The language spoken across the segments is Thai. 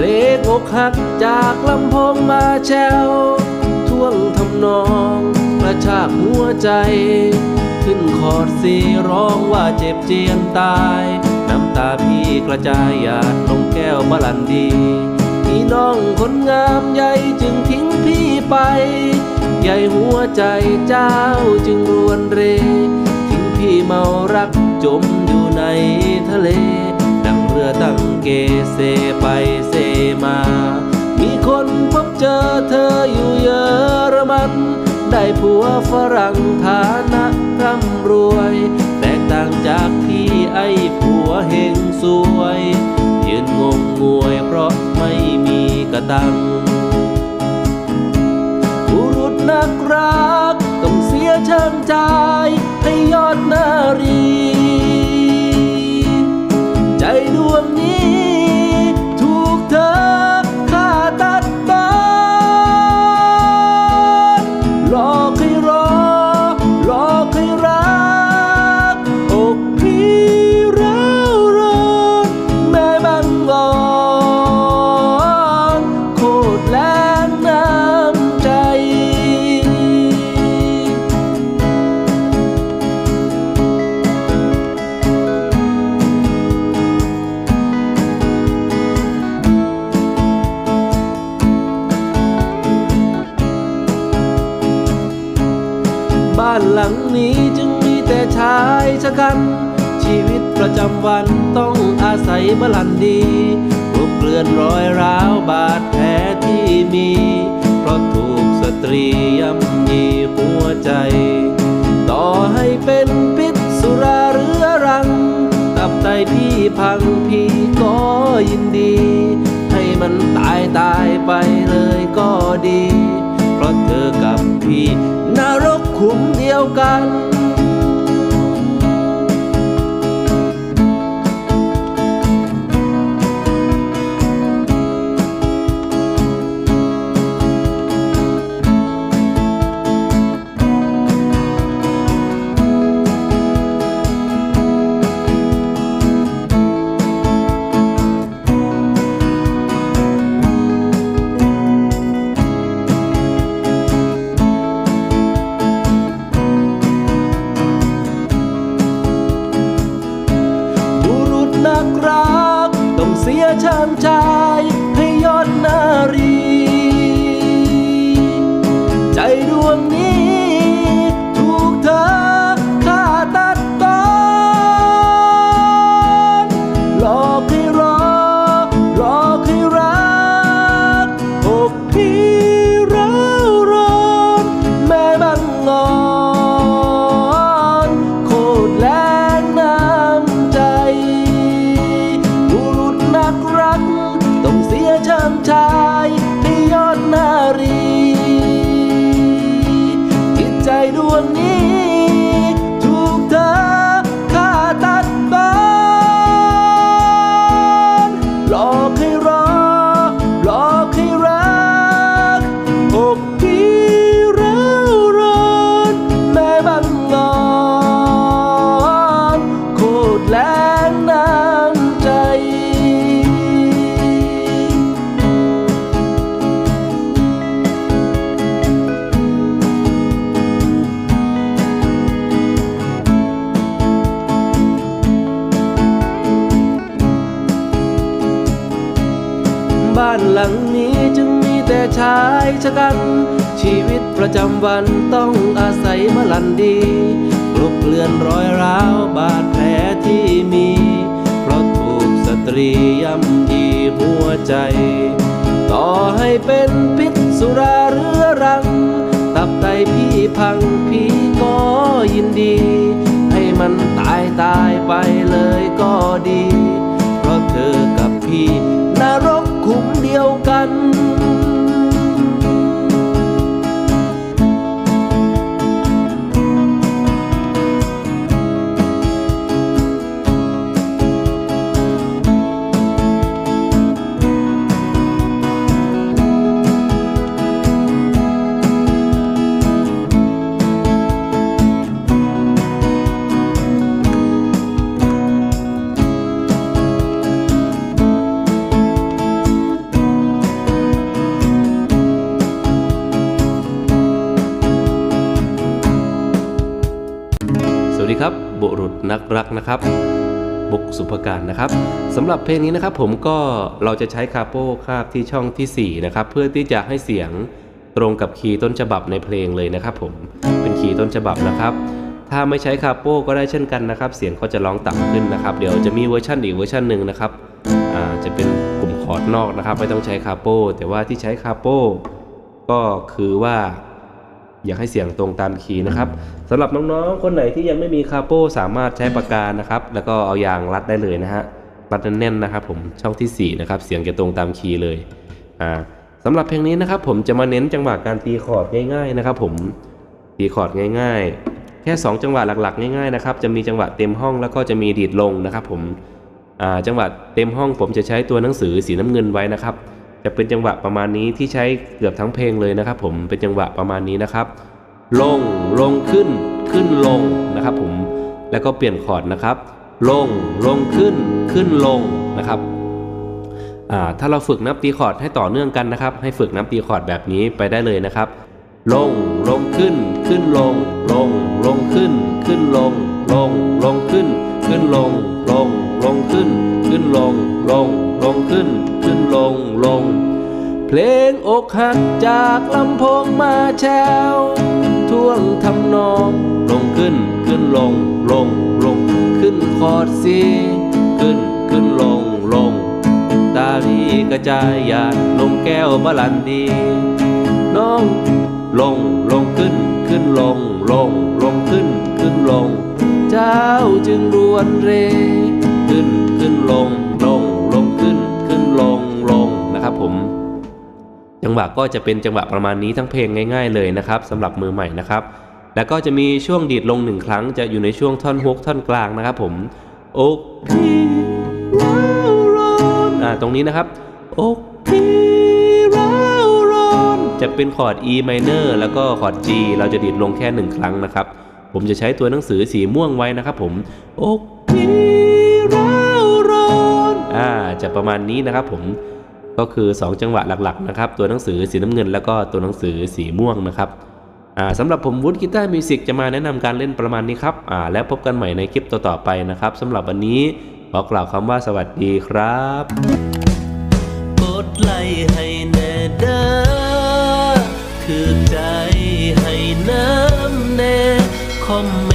พลงอกหักจากลำโพงมาแชวท่วงทำนองกระชากหัวใจ ขึ้นคอร์ดสีร้องว่าเจ็บเจียนตาย น้ำตาพี่กระจายหยาดลงแก้วบาลันดีพี่น้องคนงามใหญ่จึงทิ้งพี่ไป ใหญ่หัวใจเจ้าจึงรวนเร ทิ้งพี่เมารักจมอยู่ในทะเล ดังเรือตั้งเกเซไปเซมา มีคนพบเจอเธออยู่เยอรมัน ได้ผัวฝรั่งฐานะร่ำรวย แตกต่างจากพี่ไอ้ผัวเฮงสวย ยืนงงงวยเพราะไม่มีกระตังบุรุษนักรักต้องเสียเชิงใจให้ยอดนาายชะกัน ชีวิตประจำวันต้องอาศัยบาลันดีรบเกลื่อนรอยร้าวบาดแผลที่มี เพราะถูกสตรีย่ำยีหัวใจ ต่อให้เป็นพิษสุราเรื้อรัง ตับไตพี่พังพี่ก็ยินดี ให้มันตายตายไปเลยก็ดี เพราะเธอกับพี่นรกขุมเดียวกัน ตานหลังนี้จึงมีแต่ชายชะกัน ชีวิตประจำวันต้องอาศัยมลันดีกลบเกลื่อนรอยร้าวบาดแผลที่มี เพราะถูกสตรีย่ำยีหัวใจ ต่อให้เป็นพิษสุราเรื้อรัง ตับไตพี่พังพี่ก็ยินดี ให้มันตายตายไปเลยก็ดี โบรุดนักรักนะครับบุกสุภการนะครับสำหรับเพลงนี้นะครับผมก็เราจะใช้คาโป้คาบที่ช่องทีสี่ 4 นะครับ เพื่อที่จะให้เสียงตรงกับคีย์ต้นฉบับในเพลงเลยนะครับ ผมเป็นคีย์ต้นฉบับนะครับ ถ้าไม่ใช้คาโป้ก็ได้เช่นกันนะครับ เสียงเขาจะร้องต่ำขึ้นนะครับ เดี๋ยวจะมีเวอร์ชันอีกเวอร์ชันหนึ่งนะครับจะเป็นกลุ่มคอร์ดนอกนะครับ ไม่ต้องใช้คาโป้แต่ว่าที่ใช้คาโป้ก็คือว่า อยากให้เสียงตรงตามคีย์นะครับสำหรับน้องๆ คนไหนที่ยังไม่มีคาโป้สามารถใช้ปากกานะครับ แล้วก็เอายางรัดได้เลยนะฮะรัดแน่นๆนะครับ ผมช่องที่4นะครับเสียงจะตรงตามคีย์เลยอ่าสำหรับเพลงนี้นะครับ ผมจะมาเน้นจังหวะการตีคอร์ดง่ายๆนะครับ ผมตีคอร์ดง่าย ๆ แค่ 2 จังหวะหลักๆ ง่ายๆนะครับจะมีจังหวะเต็มห้องแล้วก็จะมีดีดลงนะครับ ผมจังหวะเต็มห้องผมจะใช้ตัวหนังสือสีน้ำเงินไว้นะครับ จะเป็นจังหวะประมาณนี้ที่ใช้เกือบทั้งเพลงเลยนะครับ ผมเป็นจังหวะประมาณนี้นะครับ ลงลงขึ้นขึ้นลงนะครับ ผมแล้วก็เปลี่ยนคอร์ดนะครับ ลงลงขึ้นขึ้นลงนะครับถ้าเราฝึกนับตีคอร์ดให้ต่อเนื่องกันนะครับ ให้ฝึกนับตีคอร์ดแบบนี้ไปได้เลยนะครับ ลงลงขึ้นขึ้นลง ลงลงขึ้น ขึ้นลง ลงลงขึ้น ขึ้นลง ลงลงขึ้น ขึ้นลงลง ลงขึ้นขึ้นลงลง เพลงอกหักจากลำโพงมาแชวท่วงทำนองลงขึ้นขึ้นลงลงลง ขึ้นคอร์ดซีขึ้นขึ้นลงลง ตาลีกระจายหยาดลงแก้วบาลันดี น้องลงลงขึ้นขึ้นลงลงลงขึ้นขึ้นลง เจ้าจึงรวนเร ขึ้นขึ้นลง หวะก็จะเป็นจังหวะประมาณนี้ทั้งเพลงง่าย ๆ เลยนะครับสำหรับมือใหม่นะครับ แล้วก็จะมีช่วงดีดลงหนึ่งครั้งจะอยู่ในช่วงท่อนฮุกท่อนกลางนะครับผมโอกพี่ร้าวร้อนอ่าตรงนี้นะครับโอกพี่ร้าวร้อนจะเป็นคอร์ด E minor แล้วก็คอร์ด G เราจะดีดลงแค่หนึ่งครั้งนะครับ ผมจะใช้ตัวหนังสือสีม่วงไว้นะครับผมอกพี่ร้าวร้อนอ่าจะประมาณนี้นะครับผม ก็คือ 2 จังหวะหลักๆนะครับตัวหนังสือสีน้ำเงิน แล้วก็ตัวหนังสือสีม่วงนะครับสำหรับผมวุฒิกีตาร์มิวสิกจะมาแนะนำการเล่นประมาณนี้ครับอ่าแล้วพบกันใหม่ในคลิปต่อๆไปนะครับสำหรับวันนี้ขอกล่าวคำว่าสวัสดีครับกดไลค์ให้แน่เด้อคือใจให้น้ำแน่คอมเม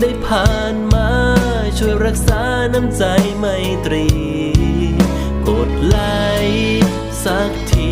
ได้ผ่านมา ช่วยรักษาน้ำใจไมตรี กดไลค์สักที